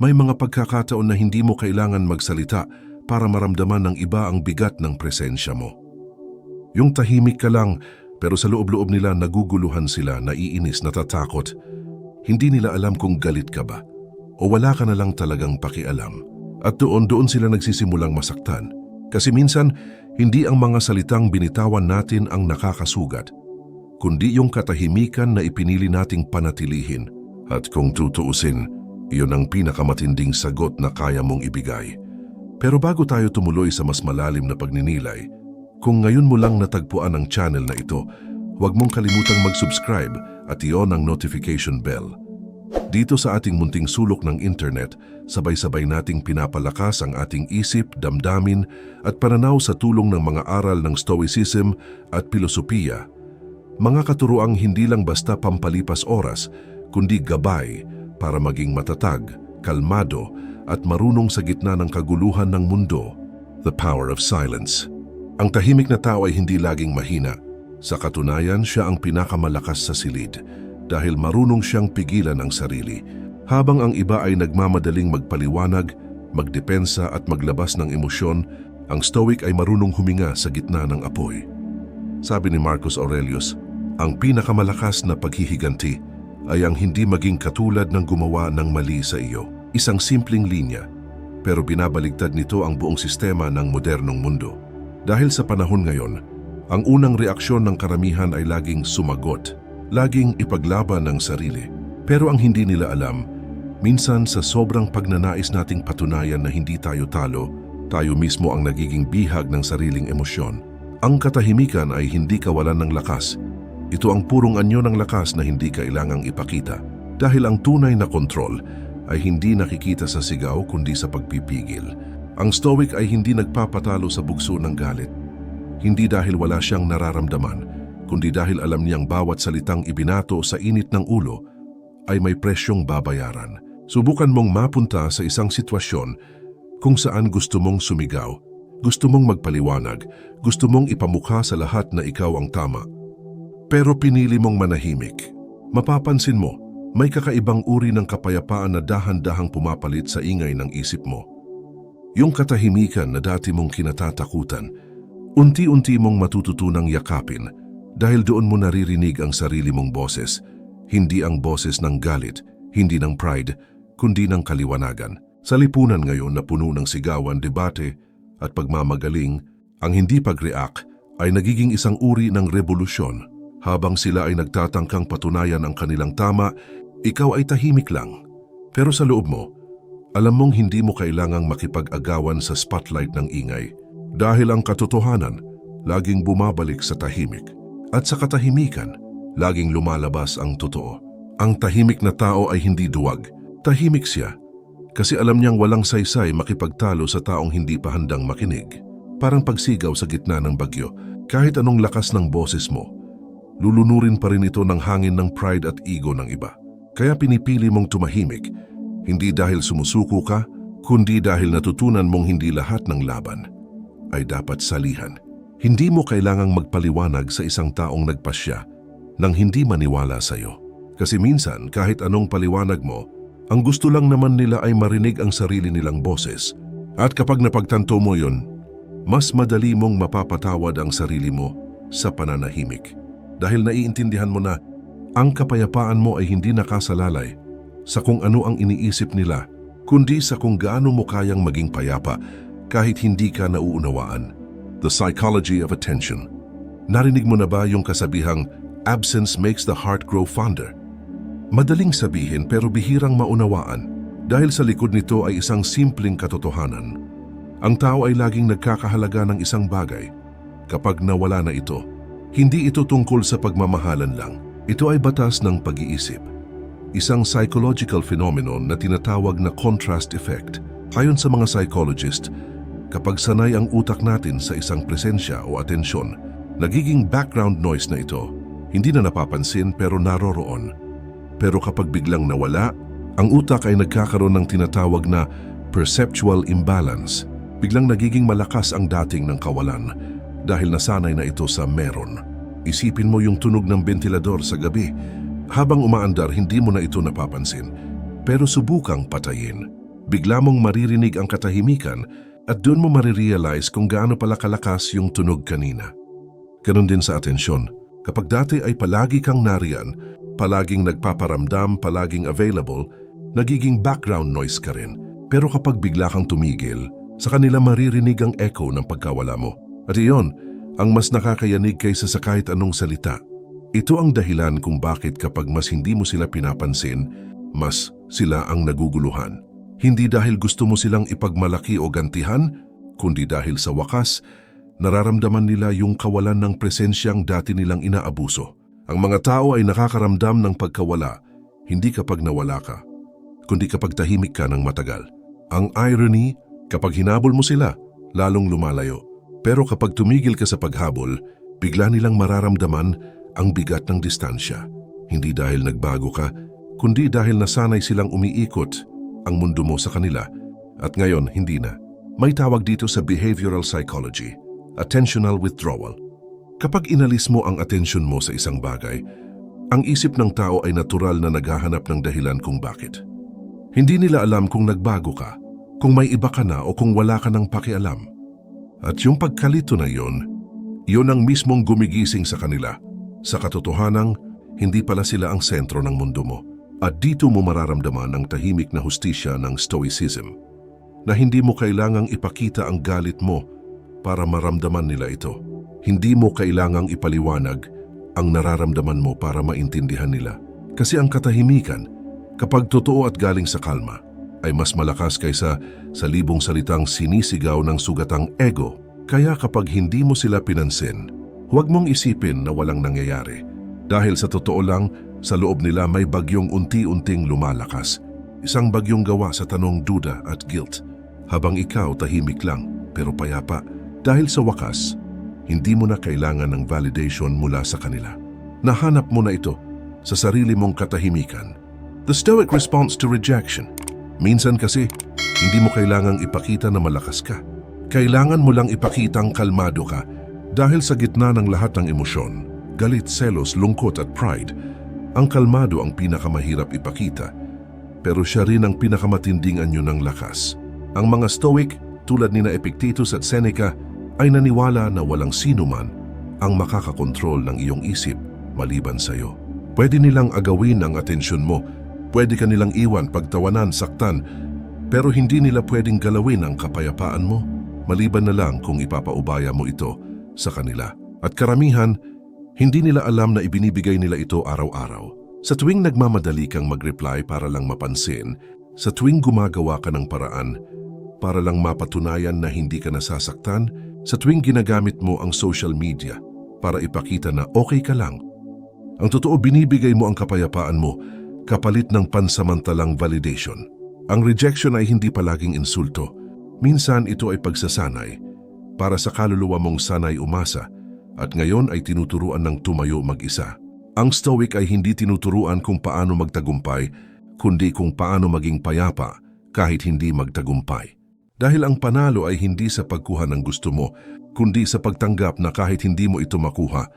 May mga pagkakataon na hindi mo kailangan magsalita para maramdaman ng iba ang bigat ng presensya mo. Yung tahimik ka lang pero sa loob-loob nila naguguluhan sila, naiinis, natatakot. Hindi nila alam kung galit ka ba o wala ka na lang talagang pakialam. At doon doon sila nagsisimulang masaktan. Kasi minsan, hindi ang mga salitang binitawan natin ang nakakasugat, kundi yung katahimikan na ipinili nating panatilihin. At kung tutuusin, iyon ang pinakamatinding sagot na kaya mong ibigay. Pero bago tayo tumuloy sa mas malalim na pagninilay, kung ngayon mo lang natagpuan ang channel na ito, huwag mong kalimutang mag-subscribe at iyon ang notification bell. Dito sa ating munting sulok ng internet, sabay-sabay nating pinapalakas ang ating isip, damdamin at pananaw sa tulong ng mga aral ng Stoicism at Pilosopiya. Mga katuroang hindi lang basta pampalipas oras, kundi gabay para maging matatag, kalmado at marunong sa gitna ng kaguluhan ng mundo. The Power of Silence. Ang tahimik na tao ay hindi laging mahina. Sa katunayan, siya ang pinakamalakas sa silid dahil marunong siyang pigilan ang sarili. Habang ang iba ay nagmamadaling magpaliwanag, magdepensa at maglabas ng emosyon, ang Stoic ay marunong huminga sa gitna ng apoy. Sabi ni Marcus Aurelius, ang pinakamalakas na paghihiganti ay ang hindi maging katulad ng gumawa ng mali sa iyo. Isang simpleng linya, pero binabaligtad nito ang buong sistema ng modernong mundo. Dahil sa panahon ngayon, ang unang reaksyon ng karamihan ay laging sumagot, laging ipaglaban ng sarili. Pero ang hindi nila alam, minsan sa sobrang pagnanais nating patunayan na hindi tayo talo, tayo mismo ang nagiging bihag ng sariling emosyon. Ang katahimikan ay hindi kawalan ng lakas. Ito ang purong anyo ng lakas na hindi kailangang ipakita. Dahil ang tunay na kontrol ay hindi nakikita sa sigaw kundi sa pagpipigil. Ang Stoic ay hindi nagpapatalo sa bugso ng galit. Hindi dahil wala siyang nararamdaman, kundi dahil alam niyang bawat salitang ibinato sa init ng ulo ay may presyong babayaran. Subukan mong mapunta sa isang sitwasyon kung saan gusto mong sumigaw, gusto mong magpaliwanag, gusto mong ipamukha sa lahat na ikaw ang tama. Pero pinili mong manahimik. Mapapansin mo, may kakaibang uri ng kapayapaan na dahan-dahang pumapalit sa ingay ng isip mo. Yung katahimikan na dati mong kinatatakutan, unti-unti mong matututunang yakapin dahil doon mo naririnig ang sarili mong boses, hindi ang boses ng galit, hindi ng pride, kundi ng kaliwanagan. Sa lipunan ngayon na puno ng sigawan, debate at pagmamagaling, ang hindi pag-react ay nagiging isang uri ng revolusyon. Habang sila ay nagtatangkang patunayan ang kanilang tama, ikaw ay tahimik lang. Pero sa loob mo, alam mong hindi mo kailangang makipag-agawan sa spotlight ng ingay dahil ang katotohanan laging bumabalik sa tahimik at sa katahimikan laging lumalabas ang totoo. Ang tahimik na tao ay hindi duwag, tahimik siya kasi alam niyang walang saysay makipagtalo sa taong hindi pa handang makinig. Parang pagsigaw sa gitna ng bagyo, kahit anong lakas ng boses mo, lulunurin pa rin ito ng hangin ng pride at ego ng iba. Kaya pinipili mong tumahimik hindi dahil sumusuko ka, kundi dahil natutunan mong hindi lahat ng laban ay dapat salihan. Hindi mo kailangang magpaliwanag sa isang taong nagpasya nang hindi maniwala sa iyo. Kasi minsan kahit anong paliwanag mo, ang gusto lang naman nila ay marinig ang sarili nilang boses. At kapag napagtanto mo yon, mas madali mong mapapatawad ang sarili mo sa pananahimik. Dahil naiintindihan mo na ang kapayapaan mo ay hindi nakasalalay sa kung ano ang iniisip nila, kundi sa kung gaano mo kayang maging payapa kahit hindi ka nauunawaan. The Psychology of Attention. Narinig mo na ba yung kasabihang absence makes the heart grow fonder? Madaling sabihin pero bihirang maunawaan dahil sa likod nito ay isang simpleng katotohanan. Ang tao ay laging nagkakahalaga ng isang bagay. Kapag nawala na ito, hindi ito tungkol sa pagmamahalan lang. Ito ay batas ng pag-iisip isang psychological phenomenon na tinatawag na contrast effect. Ayon sa mga psychologist, kapag sanay ang utak natin sa isang presensya o atensyon, nagiging background noise na ito, hindi na napapansin pero naroroon. Pero kapag biglang nawala, ang utak ay nagkakaroon ng tinatawag na perceptual imbalance. Biglang nagiging malakas ang dating ng kawalan dahil nasanay na ito sa meron. Isipin mo yung tunog ng ventilador sa gabi habang umaandar, hindi mo na ito napapansin, pero subukang patayin. bigla mong maririnig ang katahimikan at doon mo marirealize kung gaano pala kalakas yung tunog kanina. Ganon din sa atensyon. Kapag dati ay palagi kang nariyan, palaging nagpaparamdam, palaging available, nagiging background noise ka rin. Pero kapag bigla kang tumigil, sa kanila maririnig ang echo ng pagkawala mo. At iyon, ang mas nakakayanig kaysa sa kahit anong salita. Ito ang dahilan kung bakit kapag mas hindi mo sila pinapansin, mas sila ang naguguluhan. Hindi dahil gusto mo silang ipagmalaki o gantihan, kundi dahil sa wakas, nararamdaman nila yung kawalan ng presensyang dati nilang inaabuso. Ang mga tao ay nakakaramdam ng pagkawala, hindi kapag nawala ka, kundi kapag tahimik ka ng matagal. Ang irony, kapag hinabol mo sila, lalong lumalayo. Pero kapag tumigil ka sa paghabol, bigla nilang mararamdaman ang bigat ng distansya. Hindi dahil nagbago ka, kundi dahil nasanay silang umiikot ang mundo mo sa kanila at ngayon hindi na. May tawag dito sa behavioral psychology, attentional withdrawal. Kapag inalis mo ang atensyon mo sa isang bagay, ang isip ng tao ay natural na naghahanap ng dahilan kung bakit. Hindi nila alam kung nagbago ka, kung may iba ka na o kung wala ka ng pakialam. At yung pagkalito na yon, yon ang mismong gumigising sa kanila. Sa katotohanang, hindi pala sila ang sentro ng mundo mo. At dito mo mararamdaman ang tahimik na hustisya ng Stoicism, na hindi mo kailangang ipakita ang galit mo para maramdaman nila ito. Hindi mo kailangang ipaliwanag ang nararamdaman mo para maintindihan nila. Kasi ang katahimikan, kapag totoo at galing sa kalma, ay mas malakas kaysa sa libong salitang sinisigaw ng sugatang ego. Kaya kapag hindi mo sila pinansin, huwag mong isipin na walang nangyayari. Dahil sa totoo lang, sa loob nila may bagyong unti-unting lumalakas. Isang bagyong gawa sa tanong duda at guilt. Habang ikaw tahimik lang, pero payapa. Dahil sa wakas, hindi mo na kailangan ng validation mula sa kanila. Nahanap mo na ito sa sarili mong katahimikan. The Stoic response to rejection. Minsan kasi, hindi mo kailangang ipakita na malakas ka. Kailangan mo lang ipakitang kalmado ka dahil sa gitna ng lahat ng emosyon, galit, selos, lungkot at pride, ang kalmado ang pinakamahirap ipakita. Pero siya rin ang pinakamatinding anyo ng lakas. Ang mga Stoic, tulad ni na Epictetus at Seneca, ay naniwala na walang sino man ang makakakontrol ng iyong isip maliban sa iyo. Pwede nilang agawin ang atensyon mo, pwede ka nilang iwan, pagtawanan, saktan, pero hindi nila pwedeng galawin ang kapayapaan mo, maliban na lang kung ipapaubaya mo ito sa kanila. At karamihan, hindi nila alam na ibinibigay nila ito araw-araw. Sa tuwing nagmamadali kang mag-reply para lang mapansin, sa tuwing gumagawa ka ng paraan para lang mapatunayan na hindi ka nasasaktan, sa tuwing ginagamit mo ang social media para ipakita na okay ka lang. Ang totoo binibigay mo ang kapayapaan mo kapalit ng pansamantalang validation. Ang rejection ay hindi palaging insulto. Minsan ito ay pagsasanay para sa kaluluwa mong sanay umasa at ngayon ay tinuturuan ng tumayo mag-isa. Ang Stoic ay hindi tinuturuan kung paano magtagumpay, kundi kung paano maging payapa kahit hindi magtagumpay. Dahil ang panalo ay hindi sa pagkuha ng gusto mo, kundi sa pagtanggap na kahit hindi mo ito makuha,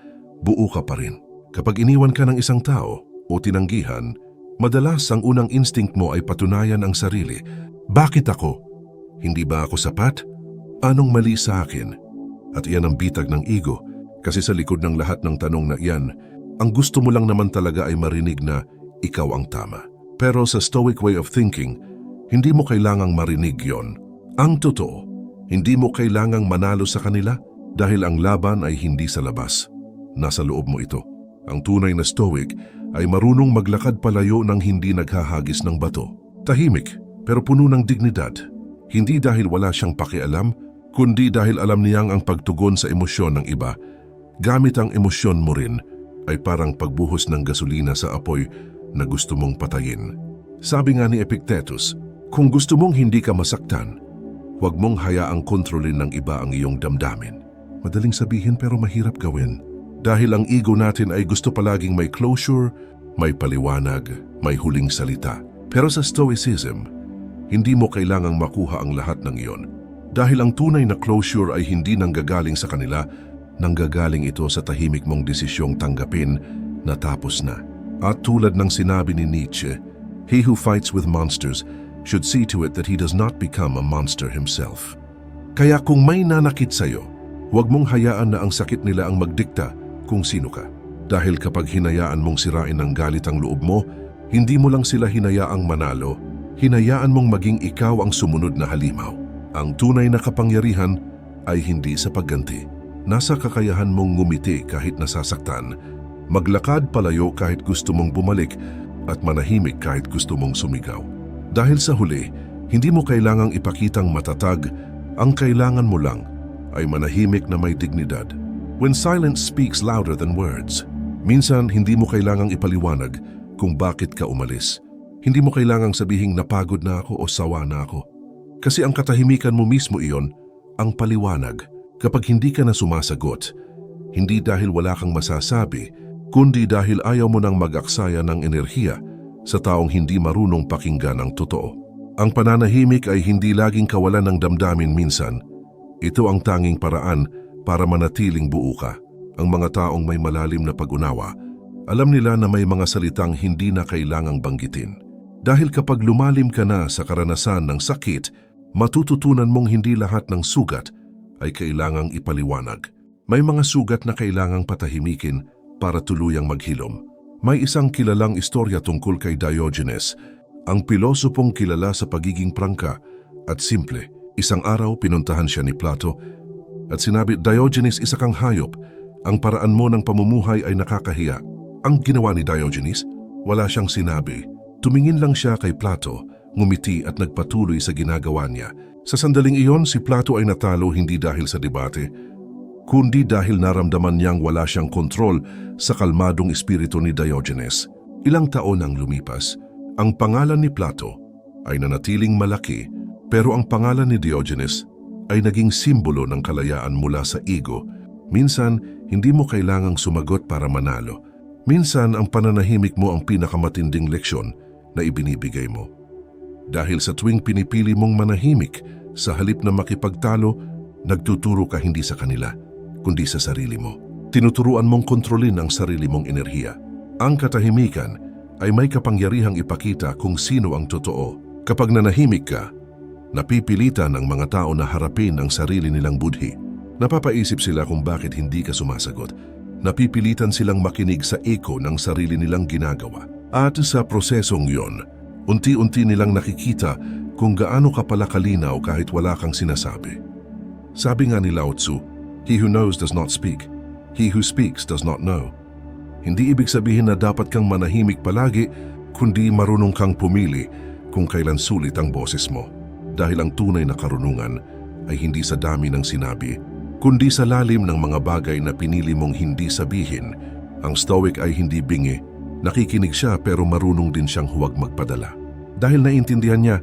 buo ka pa rin. Kapag iniwan ka ng isang tao o tinanggihan, madalas ang unang instinct mo ay patunayan ang sarili. Bakit ako? Hindi ba ako sapat? Anong mali sa akin? At iyan ang bitag ng ego, kasi sa likod ng lahat ng tanong na iyan, ang gusto mo lang naman talaga ay marinig na ikaw ang tama. Pero sa stoic way of thinking, hindi mo kailangang marinig yon. Ang totoo, hindi mo kailangang manalo sa kanila dahil ang laban ay hindi sa labas. Nasa loob mo ito. Ang tunay na stoic ay marunong maglakad palayo ng hindi naghahagis ng bato. Tahimik pero puno ng dignidad. Hindi dahil wala siyang pakialam, kundi dahil alam niyang ang pagtugon sa emosyon ng iba, gamit ang emosyon mo rin, ay parang pagbuhos ng gasolina sa apoy na gusto mong patayin. Sabi nga ni Epictetus, kung gusto mong hindi ka masaktan, Huwag mong hayaang kontrolin ng iba ang iyong damdamin. Madaling sabihin pero mahirap gawin. Dahil ang ego natin ay gusto palaging may closure, may paliwanag, may huling salita. Pero sa Stoicism, hindi mo kailangang makuha ang lahat ng iyon. Dahil ang tunay na closure ay hindi nanggagaling sa kanila, nanggagaling ito sa tahimik mong desisyong tanggapin na tapos na. At tulad ng sinabi ni Nietzsche, He who fights with monsters should see to it that he does not become a monster himself. Kaya kung may nanakit sa'yo, huwag mong hayaan na ang sakit nila ang magdikta kung sino ka. Dahil kapag hinayaan mong sirain ng galit ang loob mo, hindi mo lang sila hinayaang manalo, hinayaan mong maging ikaw ang sumunod na halimaw. Ang tunay na kapangyarihan ay hindi sa pagganti. Nasa kakayahan mong ngumiti kahit nasasaktan, maglakad palayo kahit gusto mong bumalik, at manahimik kahit gusto mong sumigaw. Dahil sa huli, hindi mo kailangang ipakitang matatag, ang kailangan mo lang ay manahimik na may dignidad. When silence speaks louder than words, minsan hindi mo kailangang ipaliwanag kung bakit ka umalis. Hindi mo kailangang sabihing napagod na ako o sawa na ako. Kasi ang katahimikan mo mismo iyon, ang paliwanag. Kapag hindi ka na sumasagot, hindi dahil wala kang masasabi, kundi dahil ayaw mo nang mag-aksaya ng enerhiya sa taong hindi marunong pakinggan ang totoo. Ang pananahimik ay hindi laging kawalan ng damdamin minsan. Ito ang tanging paraan para manatiling buo ka. Ang mga taong may malalim na pag-unawa, alam nila na may mga salitang hindi na kailangang banggitin. Dahil kapag lumalim ka na sa karanasan ng sakit, matututunan mong hindi lahat ng sugat ay kailangang ipaliwanag. May mga sugat na kailangang patahimikin para tuluyang maghilom. May isang kilalang istorya tungkol kay Diogenes, ang pilosopong kilala sa pagiging prangka at simple. Isang araw pinuntahan siya ni Plato at sinabi, Diogenes, isa kang hayop. Ang paraan mo ng pamumuhay ay nakakahiya. Ang ginawa ni Diogenes, wala siyang sinabi. Tumingin lang siya kay Plato, ngumiti at nagpatuloy sa ginagawa niya. Sa sandaling iyon, si Plato ay natalo hindi dahil sa debate, kundi dahil naramdaman niyang wala siyang kontrol sa kalmadong espiritu ni Diogenes. Ilang taon ang lumipas, ang pangalan ni Plato ay nanatiling malaki pero ang pangalan ni Diogenes ay naging simbolo ng kalayaan mula sa ego. Minsan, hindi mo kailangang sumagot para manalo. Minsan, ang pananahimik mo ang pinakamatinding leksyon na ibinibigay mo. Dahil sa tuwing pinipili mong manahimik, sa halip na makipagtalo, nagtuturo ka hindi sa kanila, kundi sa sarili mo. Tinuturuan mong kontrolin ang sarili mong enerhiya. Ang katahimikan ay may kapangyarihang ipakita kung sino ang totoo. Kapag nanahimik ka, napipilitan ng mga tao na harapin ang sarili nilang budhi. Napapaisip sila kung bakit hindi ka sumasagot. Napipilitan silang makinig sa eko ng sarili nilang ginagawa. At sa prosesong yon, unti-unti nilang nakikita kung gaano ka pala kalinaw kahit wala kang sinasabi. Sabi nga ni Lao Tzu, He who knows does not speak. He who speaks does not know. Hindi ibig sabihin na dapat kang manahimik palagi, kundi marunong kang pumili kung kailan sulit ang boses mo. Dahil ang tunay na karunungan ay hindi sa dami ng sinabi, kundi sa lalim ng mga bagay na pinili mong hindi sabihin. Ang Stoic ay hindi bingi. Nakikinig siya pero marunong din siyang huwag magpadala. Dahil naintindihan niya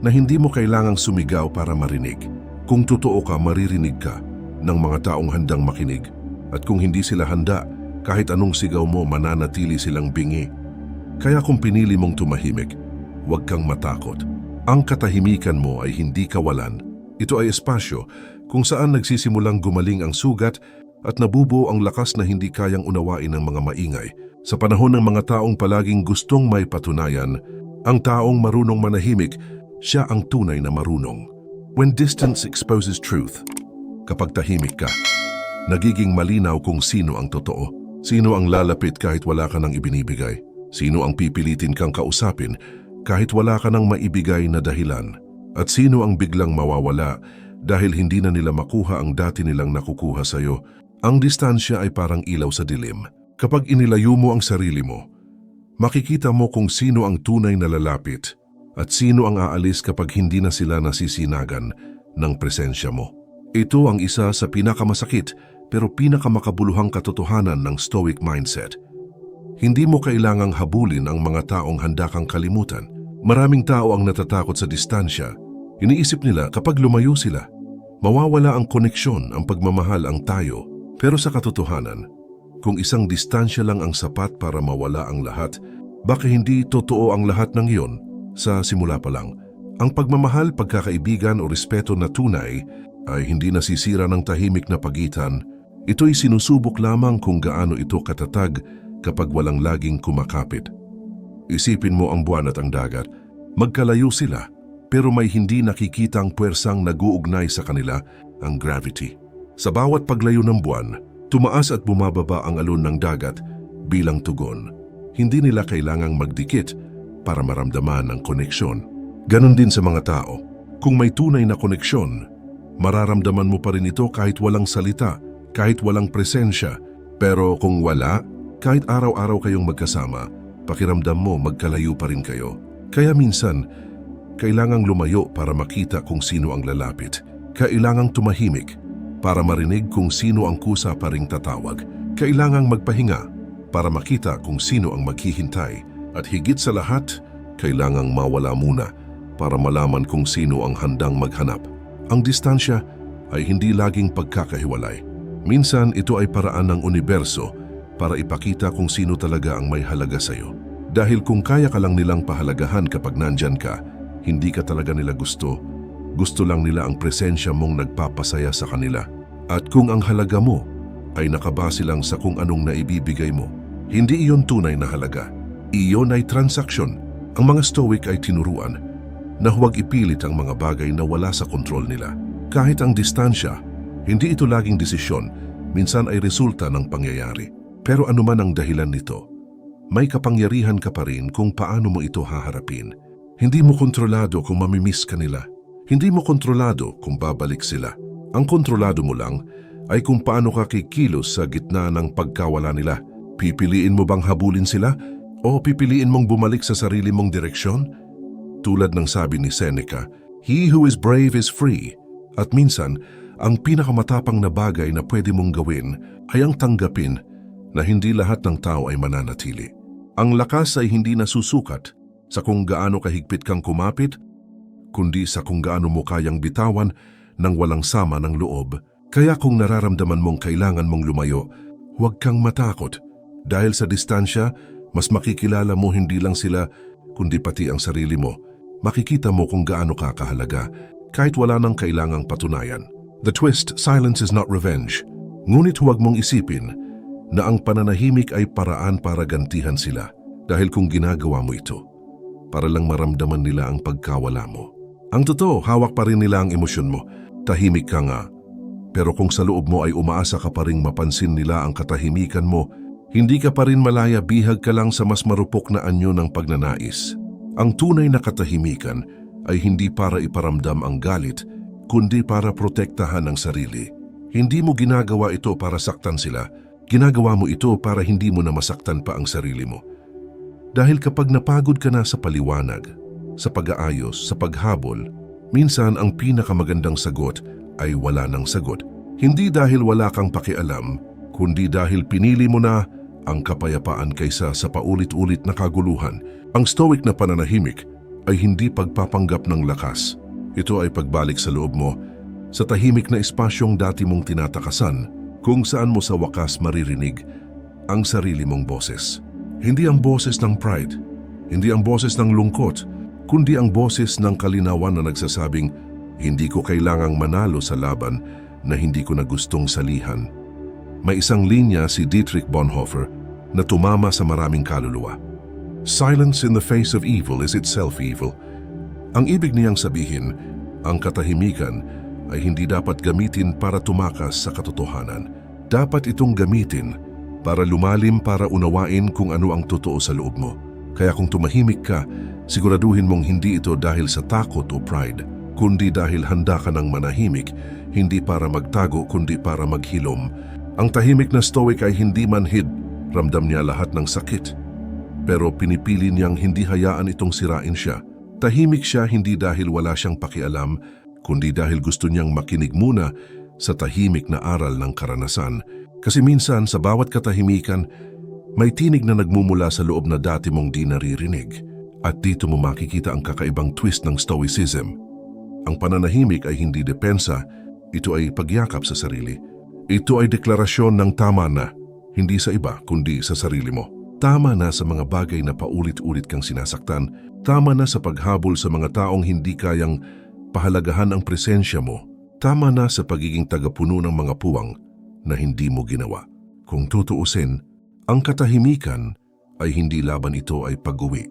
na hindi mo kailangang sumigaw para marinig. Kung totoo ka, maririnig ka ng mga taong handang makinig. At kung hindi sila handa, kahit anong sigaw mo, mananatili silang bingi. Kaya kung pinili mong tumahimik, huwag kang matakot. Ang katahimikan mo ay hindi kawalan. Ito ay espasyo kung saan nagsisimulang gumaling ang sugat at nabubuo ang lakas na hindi kayang unawain ng mga maingay. Sa panahon ng mga taong palaging gustong may patunayan, ang taong marunong manahimik, siya ang tunay na marunong. When distance exposes truth, kapag tahimik ka, nagiging malinaw kung sino ang totoo. Sino ang lalapit kahit wala ka nang ibinibigay. Sino ang pipilitin kang kausapin kahit wala ka nang maibigay na dahilan. At sino ang biglang mawawala dahil hindi na nila makuha ang dati nilang nakukuha sa iyo. Ang distansya ay parang ilaw sa dilim. Kapag inilayo mo ang sarili mo, makikita mo kung sino ang tunay na lalapit at sino ang aalis kapag hindi na sila nasisinagan ng presensya mo. Ito ang isa sa pinakamasakit pero pinakamakabuluhang katotohanan ng Stoic mindset. Hindi mo kailangang habulin ang mga taong handa kang kalimutan. Maraming tao ang natatakot sa distansya. Iniisip nila kapag lumayo sila, mawawala ang koneksyon, ang pagmamahal ang tayo. Pero sa katotohanan, kung isang distansya lang ang sapat para mawala ang lahat, baka hindi totoo ang lahat ng iyon sa simula pa lang. Ang pagmamahal, pagkakaibigan o respeto na tunay ay hindi nasisira ng tahimik na pagitan. Ito'y sinusubok lamang kung gaano ito katatag kapag walang laging kumakapit. Isipin mo ang buwan at ang dagat. Magkalayo sila, pero may hindi nakikitang puwersang naguugnay sa kanila ang gravity. Sa bawat paglayo ng buwan, tumaas at bumababa ang alon ng dagat bilang tugon. Hindi nila kailangang magdikit para maramdaman ang koneksyon. Ganon din sa mga tao. Kung may tunay na koneksyon, mararamdaman mo pa rin ito kahit walang salita, kahit walang presensya. Pero kung wala, kahit araw-araw kayong magkasama, pakiramdam mo magkalayo pa rin kayo. Kaya minsan, kailangang lumayo para makita kung sino ang lalapit. Kailangang tumahimik para marinig kung sino ang kusa pa ring tatawag. Kailangang magpahinga para makita kung sino ang maghihintay. At higit sa lahat, kailangang mawala muna para malaman kung sino ang handang maghanap. Ang distansya ay hindi laging pagkakahiwalay. Minsan ito ay paraan ng universo para ipakita kung sino talaga ang may halaga sa iyo. Dahil kung kaya ka lang nilang pahalagahan kapag nandyan ka, hindi ka talaga nila gusto. Gusto lang nila ang presensya mong nagpapasaya sa kanila. At kung ang halaga mo ay nakabase lang sa kung anong naibibigay mo, hindi iyon tunay na halaga. Iyon ay transaksyon. Ang mga stoic ay tinuruan na huwag ipilit ang mga bagay na wala sa kontrol nila. Kahit ang distansya, hindi ito laging desisyon, minsan ay resulta ng pangyayari. Pero anuman ang dahilan nito, may kapangyarihan ka pa rin kung paano mo ito haharapin. Hindi mo kontrolado kung mamimiss ka nila. Hindi mo kontrolado kung babalik sila. Ang kontrolado mo lang ay kung paano ka kikilos sa gitna ng pagkawala nila. Pipiliin mo bang habulin sila o pipiliin mong bumalik sa sarili mong direksyon? Tulad ng sabi ni Seneca, He who is brave is free. At minsan, ang pinakamatapang na bagay na pwede mong gawin ay ang tanggapin na hindi lahat ng tao ay mananatili. Ang lakas ay hindi nasusukat sa kung gaano kahigpit kang kumapit, kundi sa kung gaano mo kayang bitawan ng walang sama ng loob. Kaya kung nararamdaman mong kailangan mong lumayo, huwag kang matakot. Dahil sa distansya, mas makikilala mo hindi lang sila, kundi pati ang sarili mo. Makikita mo kung gaano ka kahalaga, kahit wala nang kailangang patunayan. The twist, silence is not revenge. Ngunit huwag mong isipin na ang pananahimik ay paraan para gantihan sila. Dahil kung ginagawa mo ito, para lang maramdaman nila ang pagkawala mo. Ang totoo, hawak pa rin nila ang emosyon mo. Tahimik ka nga. Pero kung sa loob mo ay umaasa ka pa rin mapansin nila ang katahimikan mo, hindi ka pa rin malaya bihag ka lang sa mas marupok na anyo ng pagnanais. Ang tunay na katahimikan ay hindi para iparamdam ang galit, kundi para protektahan ang sarili. Hindi mo ginagawa ito para saktan sila, ginagawa mo ito para hindi mo na masaktan pa ang sarili mo. Dahil kapag napagod ka na sa paliwanag, sa pag-aayos, sa paghabol, minsan ang pinakamagandang sagot ay wala ng sagot. Hindi dahil wala kang pakialam, kundi dahil pinili mo na ang kapayapaan kaysa sa paulit-ulit na kaguluhan. Ang stoic na pananahimik ay hindi pagpapanggap ng lakas. Ito ay pagbalik sa loob mo, sa tahimik na espasyong dati mong tinatakasan, kung saan mo sa wakas maririnig ang sarili mong boses. Hindi ang boses ng pride, hindi ang boses ng lungkot, kundi ang boses ng kalinawan na nagsasabing, hindi ko kailangang manalo sa laban na hindi ko na gustong salihan. May isang linya si Dietrich Bonhoeffer na tumama sa maraming kaluluwa. Silence in the face of evil is itself evil. Ang ibig niyang sabihin, ang katahimikan ay hindi dapat gamitin para tumakas sa katotohanan. Dapat itong gamitin para lumalim para unawain kung ano ang totoo sa loob mo. Kaya kung tumahimik ka, siguraduhin mong hindi ito dahil sa takot o pride, kundi dahil handa ka ng manahimik, hindi para magtago kundi para maghilom. Ang tahimik na stoic ay hindi manhid, ramdam niya lahat ng sakit, pero pinipili niyang hindi hayaan itong sirain siya. Tahimik siya hindi dahil wala siyang pakialam, kundi dahil gusto niyang makinig muna sa tahimik na aral ng karanasan. Kasi minsan sa bawat katahimikan, may tinig na nagmumula sa loob na dati mong di naririnig. At dito mo makikita ang kakaibang twist ng Stoicism. Ang pananahimik ay hindi depensa, ito ay pagyakap sa sarili. Ito ay deklarasyon ng tama na, hindi sa iba kundi sa sarili mo. Tama na sa mga bagay na paulit-ulit kang sinasaktan. Tama na sa paghabol sa mga taong hindi kayang pahalagahan ang presensya mo. Tama na sa pagiging tagapuno ng mga puwang na hindi mo ginawa. Kung tutuusin, ang katahimikan ay hindi laban ito ay pag-uwi.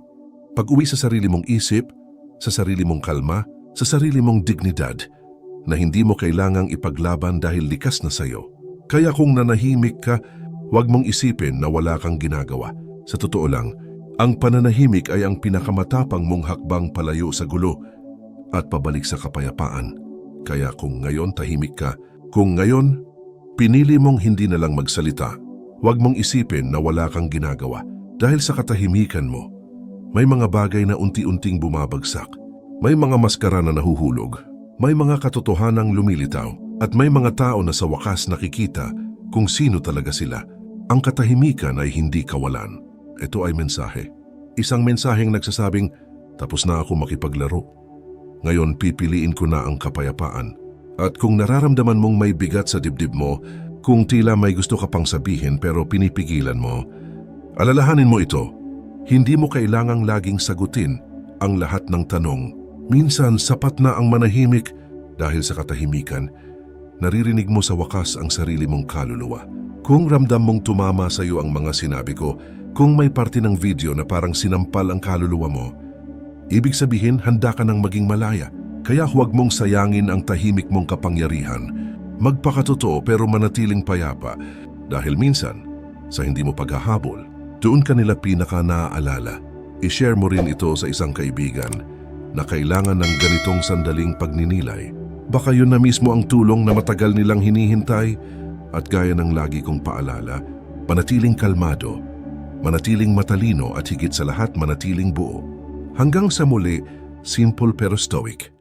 Pag-uwi sa sarili mong isip, sa sarili mong kalma, sa sarili mong dignidad, na hindi mo kailangang ipaglaban dahil likas na sayo. Kaya kung nanahimik ka, huwag mong isipin na wala kang ginagawa. Sa totoo lang, ang pananahimik ay ang pinakamatapang mong hakbang palayo sa gulo at pabalik sa kapayapaan. Kaya kung ngayon tahimik ka, kung ngayon pinili mong hindi na lang magsalita, huwag mong isipin na wala kang ginagawa dahil sa katahimikan mo. May mga bagay na unti-unting bumabagsak. May mga maskara na nahuhulog. May mga katotohanang lumilitaw. At may mga tao na sa wakas nakikita kung sino talaga sila. Ang katahimikan ay hindi kawalan. Ito ay mensahe. Isang mensaheng nagsasabing, tapos na ako makipaglaro. Ngayon pipiliin ko na ang kapayapaan. At kung nararamdaman mong may bigat sa dibdib mo, kung tila may gusto ka pang sabihin pero pinipigilan mo, alalahanin mo ito. Hindi mo kailangang laging sagutin ang lahat ng tanong. Minsan sapat na ang manahimik dahil sa katahimikan. Naririnig mo sa wakas ang sarili mong kaluluwa. Kung ramdam mong tumama sa iyo ang mga sinabi ko, kung may parte ng video na parang sinampal ang kaluluwa mo, ibig sabihin handa ka nang maging malaya. Kaya huwag mong sayangin ang tahimik mong kapangyarihan. Magpakatotoo pero manatiling payapa dahil minsan, sa hindi mo paghahabol, doon ka nila pinaka naaalala. I-share mo rin ito sa isang kaibigan na kailangan ng ganitong sandaling pagninilay. Baka yun na mismo ang tulong na matagal nilang hinihintay at gaya ng lagi kong paalala, manatiling kalmado, manatiling matalino at higit sa lahat manatiling buo. Hanggang sa muli, simple pero stoic.